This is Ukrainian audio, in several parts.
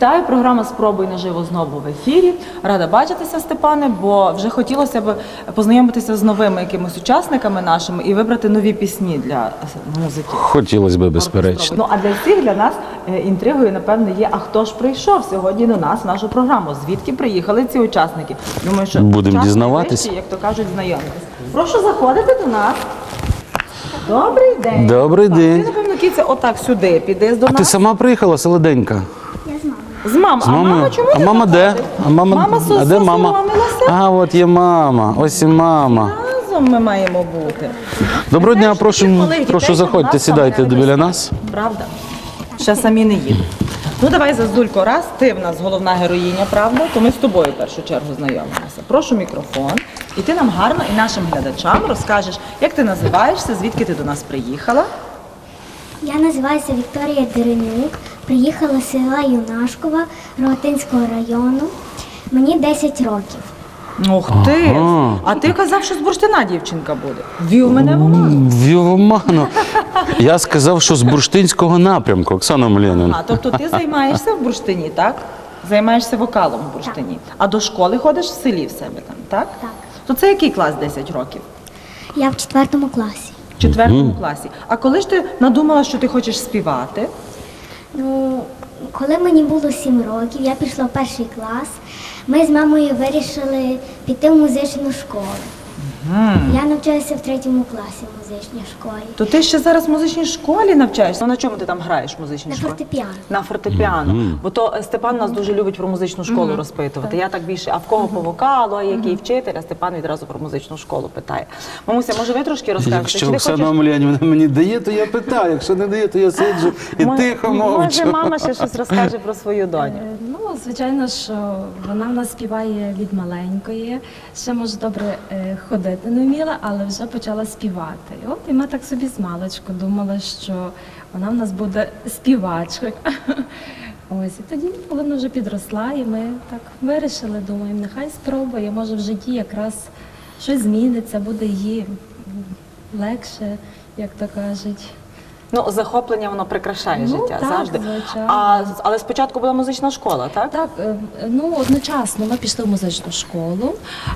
Вітаю, програма Спробуй наживо знову в ефірі. Рада бачитися, Степане, бо вже хотілося б познайомитися з новими якимись учасниками нашими і вибрати нові пісні для музики. Хотілося б, безперечно. Ну а для всіх для нас е, інтригою, напевно, є. А хто ж прийшов сьогодні до нас в нашу програму? Звідки приїхали ці учасники? Думаю, що Будемо час дізнаватись. як то кажуть, знайомитись. Прошу заходити до нас. Добрий день. Добрий день. Ти, напевно, кіця отак сюди підеш до А ти сама приїхала, солоденька? З мамою. З А мама чому а не мама де? А мама, Мама а де мама? соромилася? А, от є мама. Ось і мама. Разом ми маємо бути. Доброго дня, прошу, коли прошу дітей заходьте, нас сідайте біля нас. Правда? Ще самі не їдуть. Ну давай Зазулько, раз ти в нас головна героїня, правда, то ми з тобою в першу чергу знайомимося. Прошу мікрофон. І ти нам гарно і нашим глядачам розкажеш, як ти називаєшся, звідки ти до нас приїхала. Я називаюся Вікторія Деренюк, приїхала з села Юнашкова Рогатинського району. Мені 10 років. Ух ти! Ага. А ти казав, що з бурштина дівчинка буде. Вів мене в оману. В Йовоману. Я сказав, що з бурштинського напрямку, Оксана Млєнівна. А, тобто ти займаєшся в бурштині, так? Займаєшся вокалом в бурштині. А до школи ходиш в селі в себе там, так? Так. То це який клас 10 років? Я в четвертому класі. В четвертому класі. А коли ж ти надумала, що ти хочеш співати? Ну, коли мені було сім років, я пішла в перший клас. Ми з мамою вирішили піти в музичну школу. Я навчаюся в третьому класі в музичній школі. То ти ще зараз в музичній школі навчаєшся? Ну, на чому ти там граєш в музичній На школі? фортепіано. На фортепіано. Бо то е, Степан нас дуже любить про музичну школу розпитувати. Я так більше, а в кого по вокалу, а який вчитель, а Степан відразу про музичну школу питає. Мамуся, може ви трошки розкажете? Якщо Оксана хочеш- мені дає, то я питаю. Якщо не дає, то я сиджу і Мо- тихо Може, мовчу. мама ще щось розкаже про свою доню. Е, Ну, звичайно, що вона в нас співає від маленької. Ще може добре е, ходити не вміла, але вже почала співати. І от і ми так собі з маличку думали, що вона в нас буде співачкою. Ось і тоді, коли вона вже підросла, і ми так вирішили, думаємо, нехай спробує, може в житті якраз щось зміниться, буде їй легше, як то кажуть. Ну, захоплення воно прикрашає Ну, життя так, завжди. звичайно. А, але спочатку була музична школа, так? Так, е, ну одночасно ми пішли в музичну школу,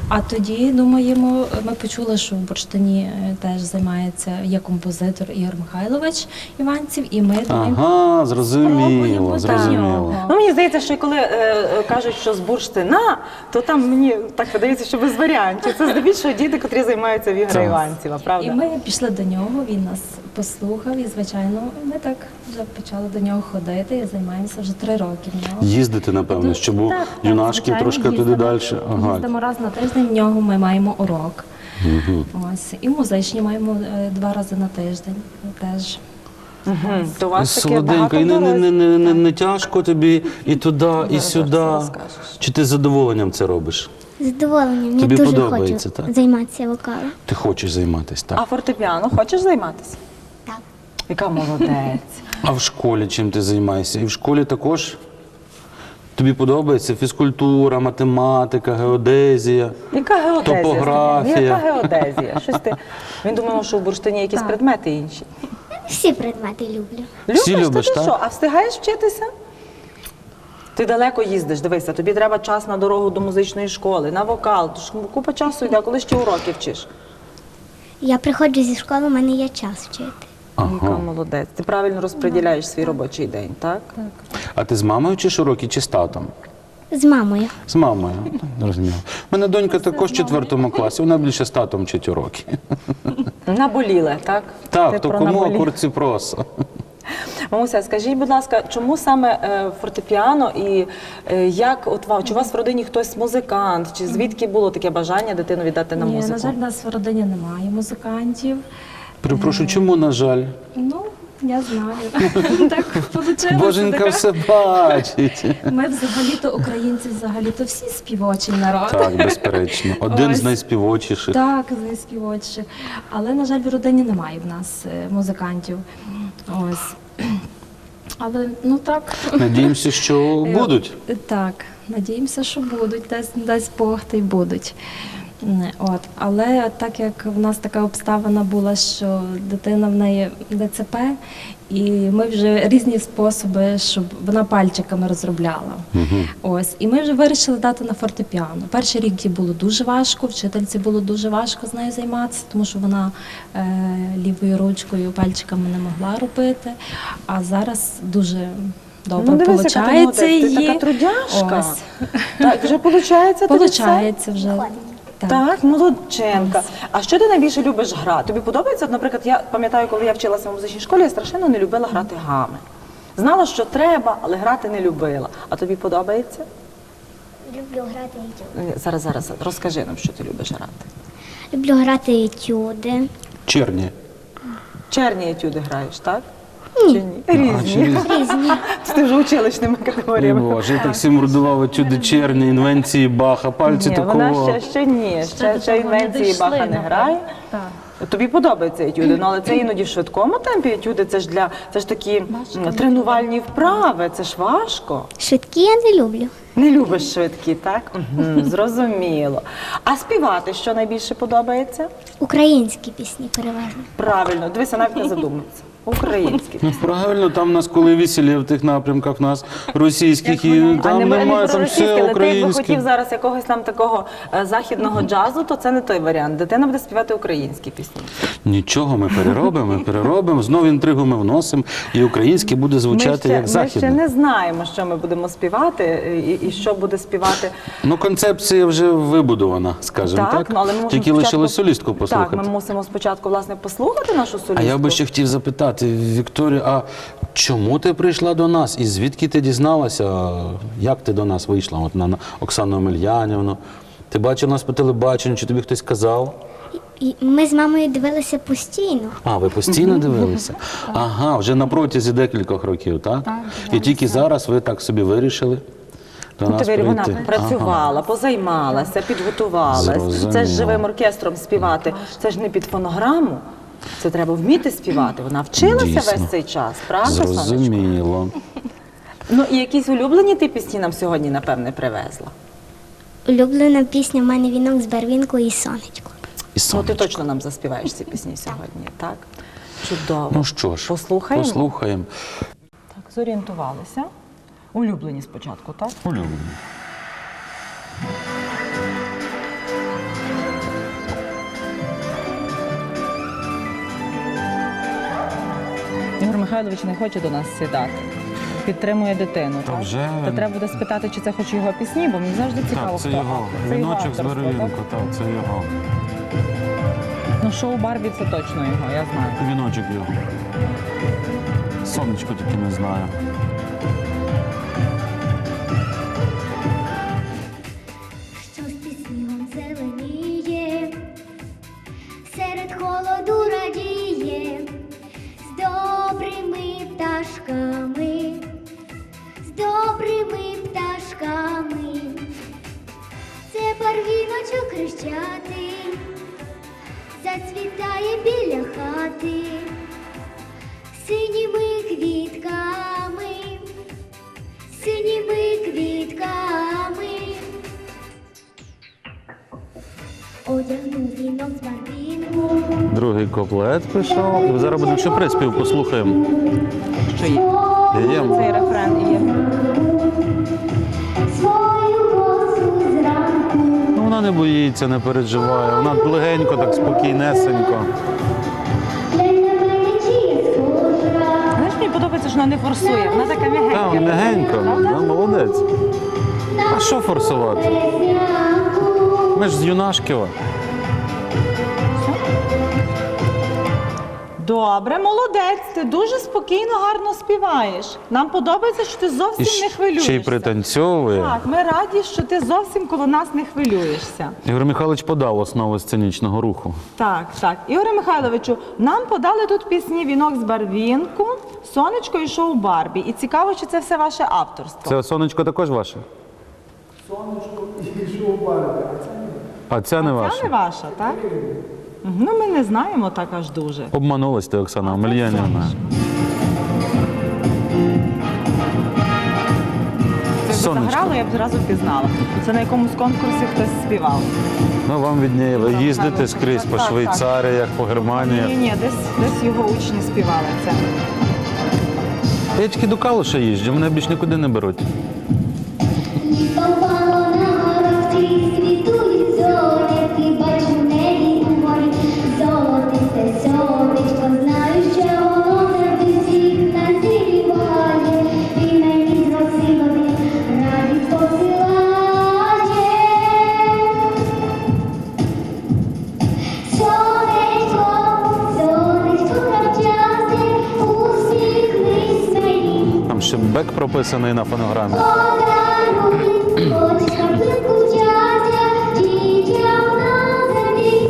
а тоді думаємо, ми почули, що в Бурштині е, теж займається є композитор Ігор Михайлович Іванців, і ми думаємо, Ага, Спробуємо зрозуміло, так. зрозуміло. Ну, мені здається, що коли е, е, кажуть, що з бурштина, то там мені так видається, що без варіантів. Це здебільшого діти, котрі займаються в Ігоря Так. Іванцева, правда? і ми пішли до нього. Він нас послухав, і звичайно, ми так вже почали до нього ходити. і займаємося вже три роки. В нього. Їздити, напевно, щоб у Так, так, юнашків звичайно, трошки туди їздимо. далі. Ага. Їздимо раз на тиждень. В нього ми маємо урок. Ось і музичні маємо е, два рази на тиждень. Теж Мгм. То у вас таке Солоденько, багато і не, не, не, не, не, не тяжко тобі і туди, і сюди. розкажеш. Чи ти з задоволенням це робиш? Задоволенням. Тобі я дуже подобається, хочу так? займатися вокалом. Ти хочеш займатися, А так? фортепіано хочеш займатися? Яка молодець. А в школі чим ти займаєшся? І в школі також тобі подобається фізкультура, математика, геодезія. Яка геодезія? Топографія. Яка геодезія? Щось ти... Він думав, що в бурштині якісь Так. предмети інші. Всі предмети люблю. Всі Любиш, ти так? що? А встигаєш вчитися? Ти далеко їздиш, дивися, тобі треба час на дорогу до музичної школи, на вокал. Тож купа часу йде, а коли ще уроки вчиш. Я приходжу зі школи, у мене є час вчити. Яка молодець. Ти правильно розподіляєш свій робочий день, так? А ти з мамою чи уроки, чи з татом? З мамою. З мамою, зрозуміло. У мене донька також в четвертому класі, вона більше з татом вчить уроки. Наболіле, так? Так, Ти то кому курці проса. Мамуся, скажіть, будь ласка, чому саме е, фортепіано і е, як от вам, чи у вас в родині хтось музикант, чи звідки було таке бажання дитину віддати на Ні, музику? на жаль, в нас в родині немає музикантів. Перепрошую, чому, на жаль? Ну, я знаю. так вийшло. Боженька все бачить. Ми взагалі-то українці, взагалі-то всі співочий народ. Так, безперечно. Один Ось. з найспівочіших. Так, найспівочі. Але, на жаль, в родині немає в нас е, музикантів. Ось. Але ну так. Надіємося, що будуть. Так, надіємося, що будуть, дасть, дасть Бог, та й будуть. Не, От, але так як в нас така обставина була, що дитина в неї ДЦП, і ми вже різні способи, щоб вона пальчиками розробляла. Ось, і ми вже вирішили дати на фортепіано. Перший рік їй було дуже важко, вчительці було дуже важко з нею займатися, тому що вона е, лівою ручкою пальчиками не могла робити. А зараз дуже добре Ну, дивись, яка ти ти така трудяшка. Ось. Так, вже все? Получається вже. Так, молодченка. А що ти найбільше любиш грати? Тобі подобається? От, наприклад, я пам'ятаю, коли я вчилася в музичній школі, я страшенно не любила грати гами. Знала, що треба, але грати не любила. А тобі подобається? Люблю грати етюди. Зараз, зараз розкажи нам, що ти любиш грати. Люблю грати етюди. Черні. Черні етюди граєш, так? Чи ні? А, чи Різні. різні? Це ти вже училищними категоріями. Боже, я так всім родував чуди черні, інвенції Баха, пальці Ні, такого. вона ще, ще ні, ще, ще інвенції Баха не грає. Так. Тобі подобається етюди, ну але це іноді в швидкому темпі етюди, це ж для це ж такі м, тренувальні вправи, це ж важко. Швидкі я не люблю. Не любиш швидкі, так? Мгм, зрозуміло. А співати що найбільше подобається? Українські пісні переважно. Правильно, дивися, навіть не задумався. Українські. Ну, правильно, там у нас коли весілля в тих напрямках, у нас російських, і там а не, немає, там все але ти якби хотів зараз якогось там такого е, західного джазу, то це не той варіант. Дитина буде співати українські пісні. Нічого, ми переробимо, ми переробимо, знову інтригу ми вносимо, і українське буде звучати як ще, ми ще не знаємо, що ми будемо співати і, і що буде співати. Ну, концепція вже вибудована, скажімо так. ну, але ми Тільки спочатку- лишилось солістку послухати. Так, ми мусимо спочатку власне послухати нашу солістку. А я би ще хотів запитати, Вікторію, а чому ти прийшла до нас? І звідки ти дізналася, як ти до нас вийшла? От на Оксану Омельянівну. Ти бачив нас по телебаченню, чи тобі хтось казав? І ми з мамою дивилися постійно. А, ви постійно дивилися? Ага, вже на протязі декількох років, так? І тільки зараз ви так собі вирішили до Ну, нас вона прийти? працювала, позаймалася, підготувалася. Це ж живим оркестром співати. Це ж не під фонограму. Це треба вміти співати. Вона вчилася Дійсно. весь цей час, правда, сонечко? Зрозуміло. Ну і якісь улюблені ти пісні нам сьогодні, напевне, привезла. Улюблена пісня в мене вінок з барвінкою і сонечко. І Ну, сонечко. ти точно нам заспіваєш ці пісні сьогодні, так? Чудово. Ну що ж, послухаємо. послухаємо. Так, зорієнтувалися. Улюблені спочатку, так? Улюблені. Михайлович не хоче до нас сідати. Підтримує дитину. Та вже Та треба буде спитати, чи це хоч його пісні, бо мені завжди цікаво, Так, це хто його. Це його Віночок з? Веревінко, так, це його. Ну, шоу Барбі це точно його, я знаю. Віночок його. Сонечко таке не знаю. Барвіночок зацвітає біля хати, синіми квітками, синіми квітками. Одягнув вінок з барвінку, Другий куплет пішов. І зараз будемо ще приспів, послухаємо. Що є? Даємо. Цей рефрен є. Не боїться, не переживає. Вона легенько, так спокійнесенько. Знаєш, мені подобається, що вона не форсує, вона така м'ягенька. Так, м'ягенько, вона молодець. А що форсувати? Ми ж з Юнашківа. Добре, молодець. Ти дуже спокійно, гарно співаєш. Нам подобається, що ти зовсім не хвилюєшся. ще й пританцьовує. Так, ми раді, що ти зовсім коло нас не хвилюєшся. Ігор Михайлович подав основу сценічного руху. Так, так. Ігоре Михайловичу, нам подали тут пісні Вінок з барвінку, Сонечко і шоу Барбі. І цікаво, чи це все ваше авторство. Це сонечко також ваше? Сонечко і шоу Барбі. А ця не ваше. Це ваша? не ваша, так? Ну, ми не знаємо так аж дуже. Обманулась ти, Оксана Омельянівна. Сонечко. заграло, я б зразу впізнала. Це на якомусь конкурсі хтось співав. Ну вам відніє, ви їздите скрізь по Так, так. Швейцаріях, по Ні, Германії. ні, десь, десь його учні співали це. Я тільки до Калуша їжджу, мене більш нікуди не беруть. Ще на фонограмі.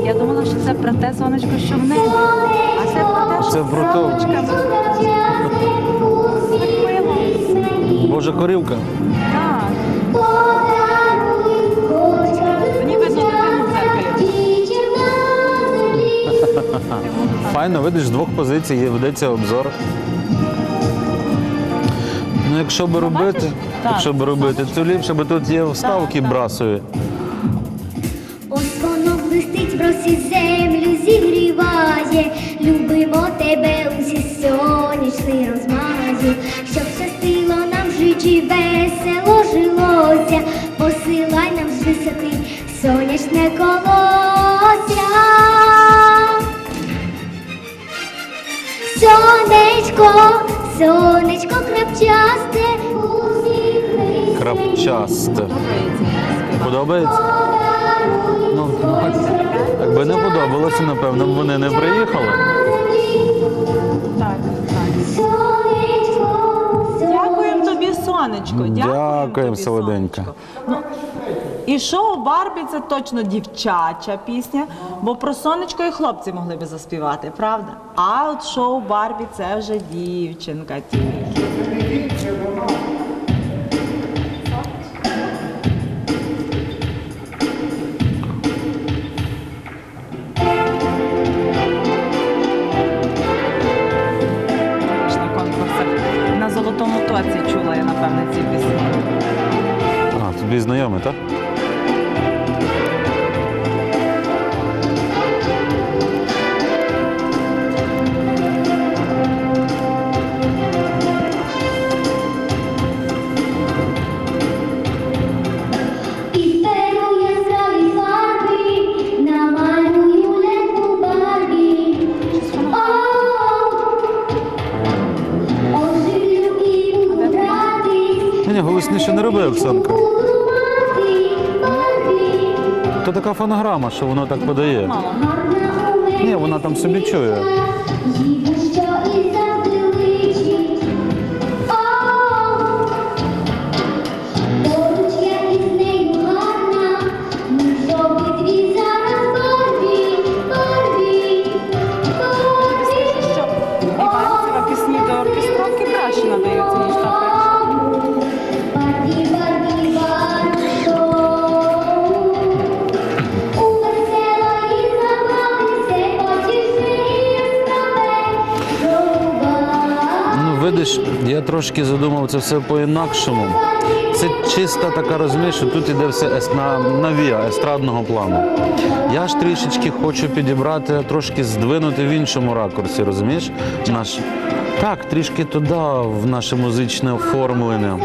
Я думала, що це про те сонечко, що в небі. А це про те, що Це про мені. Божа корівка. Так. Файно, видиш, з двох позицій ведеться обзор. Ну, якщо би робити? Так. якщо би робити, то ліпше би тут є вставки так. брасові. Ось воно блистить в росі землю зігріває, любимо тебе усі сонячний розмазю, щоб щастило нам в житті весело жилося, посилай нам з висоти сонячне колося. Сонечко, сонечко крапчасте, усміхнись. Крапчасте. Подобається? Ну, якби не подобалося, напевно, б вони не приїхали. Так, так. Дякуємо тобі, сонечко. Дякуємо, Дякуємо, тобі, солоденька. сонечко. Ну, і шоу Барбі це точно дівчача пісня, бо про сонечко і хлопці могли би заспівати, правда? А от шоу Барбі це вже дівчинка тільки. На. Золотому тоці чула я, напевне, ці пісні. А, тобі знайомий, так? Фонограма, що воно так подає. Ні, вона там собі чує. Трошки задумав це все по-інакшому. Це чиста така розумієш, що тут іде все на, на естрадного плану. Я ж трішечки хочу підібрати, трошки здвинути в іншому ракурсі, розумієш? Наш... Так, трішки туди, в наше музичне оформлення.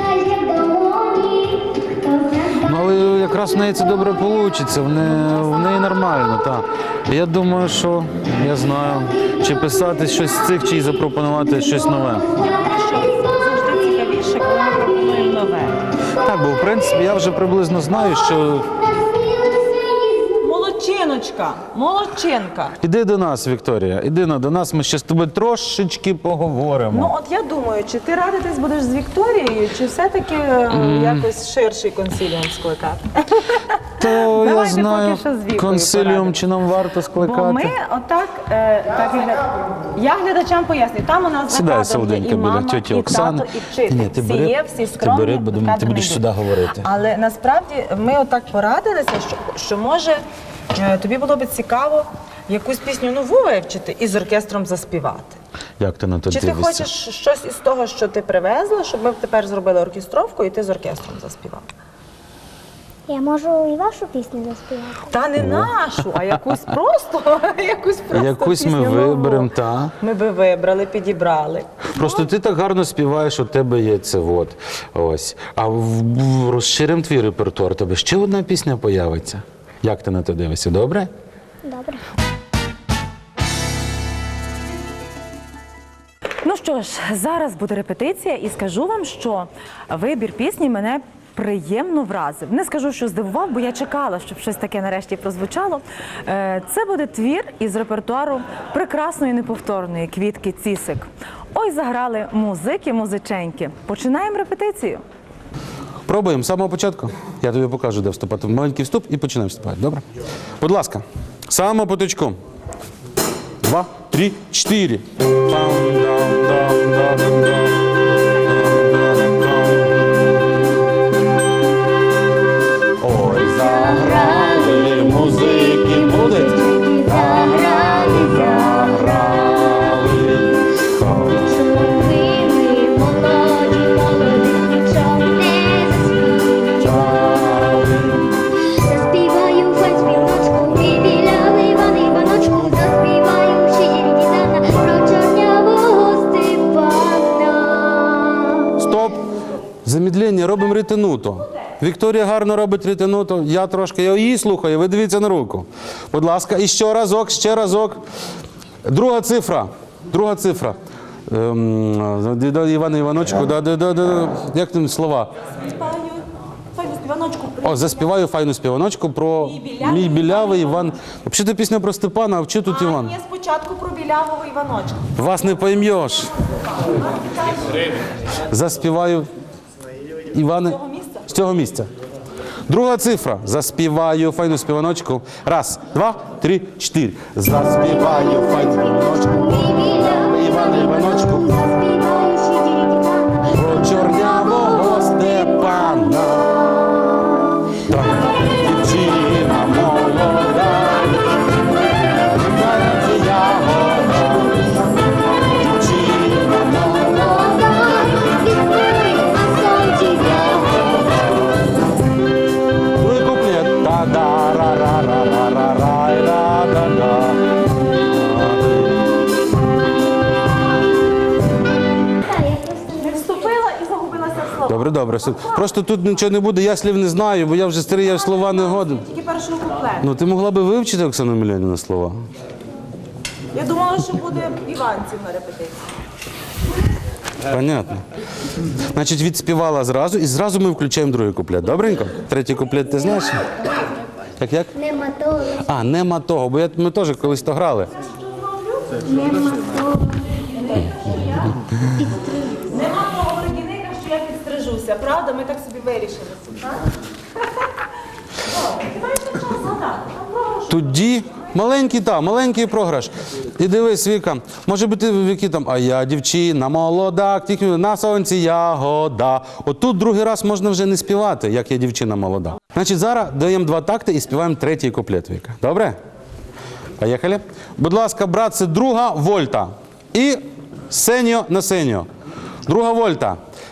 Ну, але якраз в неї це добре вийде, в неї, в неї нормально, так. Я думаю, що я знаю, чи писати щось з цих, чи запропонувати щось нове. Бо в принципі я вже приблизно знаю, що Молодчиночка, молодчинка. іди до нас, Вікторія, іди на до нас, ми ще з тобою трошечки поговоримо. Ну от я думаю, чи ти радитись будеш з Вікторією, чи все-таки е, якось ширший консиліум скликати? То я давайте знаю, поки що з Вікою консиліум порадимо. чи нам варто скликати. Бо ми отак, е, так і гля- я глядачам поясню, там у нас за Сідай, кадром є солоденька, і біля мама, тьоті і Оксани. тато, і вчитель. Ні, ти всі бери- є, всі ти скромні. бери, бо думаю, ти будеш сюди говорити. Але насправді ми отак порадилися, що, що може е, тобі було б цікаво якусь пісню нову вивчити і з оркестром заспівати. Як ти на то Чи ти дивишся? хочеш щось із того, що ти привезла, щоб ми тепер зробили оркестровку і ти з оркестром заспівав? Я можу і вашу пісню заспівати. Та не нашу, а якусь просто, якусь просто Якусь ми пісню нову. виберемо, та. Ми би вибрали, підібрали. Просто ти так гарно співаєш, у тебе є це от. Ось. А в, в, розширимо твій репертуар, тебе ще одна пісня появиться. Як ти на це дивишся? Добре? Добре. Ну що ж, зараз буде репетиція, і скажу вам, що вибір пісні мене приємно вразив. Не скажу, що здивував, бо я чекала, щоб щось таке нарешті прозвучало. Е, Це буде твір із репертуару прекрасної неповторної квітки Цісик. Ой, заграли музики, музиченьки. Починаємо репетицію. Пробуємо з самого початку. Я тобі покажу, де вступати. Маленький вступ і починаємо вступати. Добре? Будь ласка, з самого поточку. Два, три, чотири. Ой, музики, будуть. Заграли, заграли. Чоловіки молоді, молоді, нічого не заспівали. Заспіваю співочку, і біля Іван Іваночку, заспіваю щирі дідана про чорнявого Степана. Стоп! Замідлення, робимо ретенуто. Вікторія гарно робить ретенуто, я трошки я її слухаю, ви дивіться на руку. Будь ласка, і ще разок, ще разок. Друга цифра. Друга цифра. Ем, Івана Іваночку, да, да, да, да. як там слова? О, заспіваю файну співаночку про мій білявий Іван. Взагалі пісня про Степана, а вчи тут Іван. спочатку про білявого Іваночка. Вас не поймеш. Заспіваю Іване з цього місця. Друга цифра. Заспіваю файну співаночку. Раз, два, три, чотири. Заспіваю файну співаночку. Іване Іваночку. Су- тут нічого не буде, я слів не знаю, бо я вже старий, я слова не годен. Тільки першого куплету. Ну ти могла би вивчити Оксану Міляніна слова. Я думала, що буде Іванців на репетиції. Понятно. Значить, відспівала зразу і зразу ми включаємо другий куплет. Добренько? Третій куплет ти знаєш? Як як? Нема того, А, нема того, бо я, ми теж колись то грали. нема того. Нема того я правда? Ми так собі вирішили. Так? Тоді маленький та, маленький програш. І дивись, Віка, може бути Віки там, а я дівчина, молода, тільки на сонці ягода. Отут другий раз можна вже не співати, як я дівчина молода. Значить, зараз даємо два такти і співаємо третій куплет, Віка. Добре? Поїхали. Будь ласка, брат, це друга вольта. І сеньо на сеньо. Друга вольта.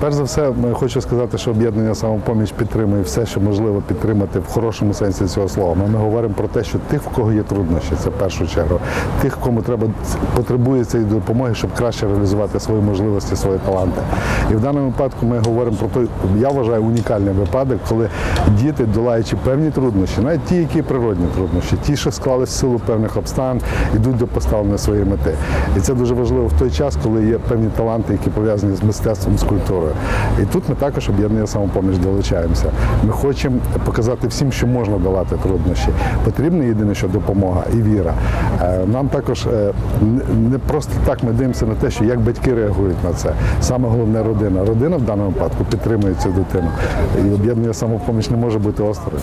Перш за все, хочу сказати, що об'єднання самопоміч підтримує все, що можливо підтримати в хорошому сенсі цього слова. Ми, ми говоримо про те, що тих, в кого є труднощі, це в першу чергу, тих, кому треба потребує цієї допомоги, щоб краще реалізувати свої можливості, свої таланти. І в даному випадку ми говоримо про той, я вважаю, унікальний випадок, коли діти, долаючи певні труднощі, навіть ті, які природні труднощі, ті, що склались в силу певних обставин, йдуть до поставленої своєї мети. І це дуже важливо в той час, коли є певні таланти, які пов'язані з мистецтвом, з культурою. І тут ми також об'єднання самопоміч долучаємося. Ми хочемо показати всім, що можна долати труднощі. Потрібна єдине, що допомога і віра. Е, Нам також е, не- просто так ми дивимося на те, що як батьки реагують на це. Саме головне родина. Родина в даному випадку підтримує цю дитину. І об'єднання самопоміч не може бути осторонь.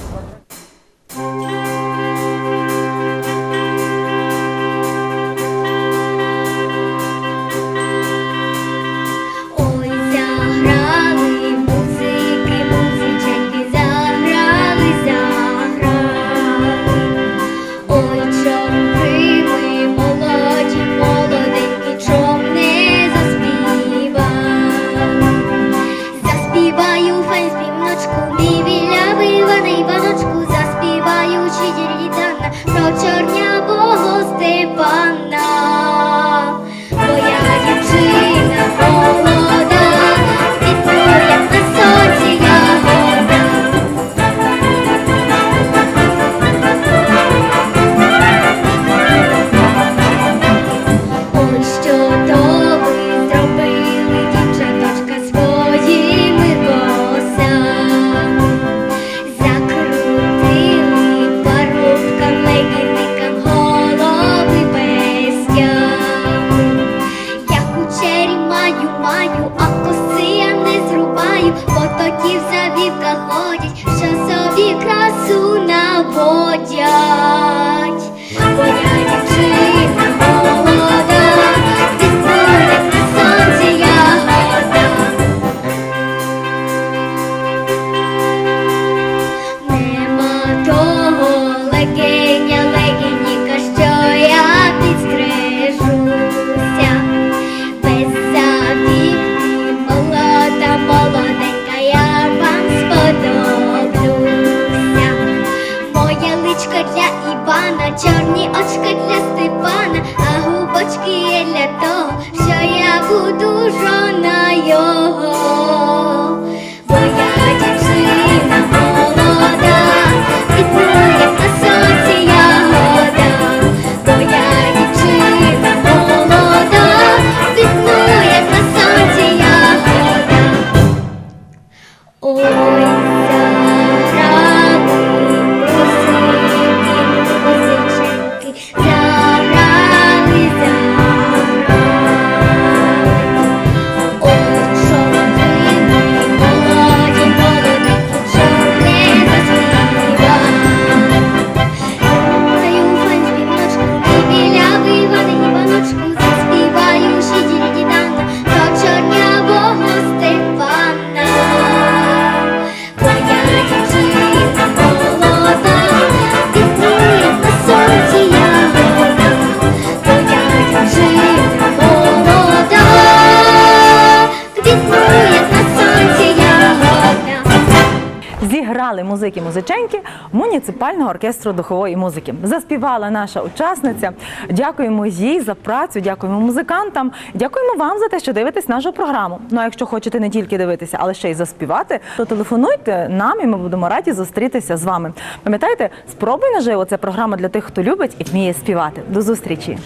Муніципального оркестру духової музики. Заспівала наша учасниця. Дякуємо їй за працю, дякуємо музикантам. Дякуємо вам за те, що дивитесь нашу програму. Ну а якщо хочете не тільки дивитися, але ще й заспівати, то телефонуйте нам, і ми будемо раді зустрітися з вами. Пам'ятаєте, спробуй наживо це програма для тих, хто любить і вміє співати. До зустрічі!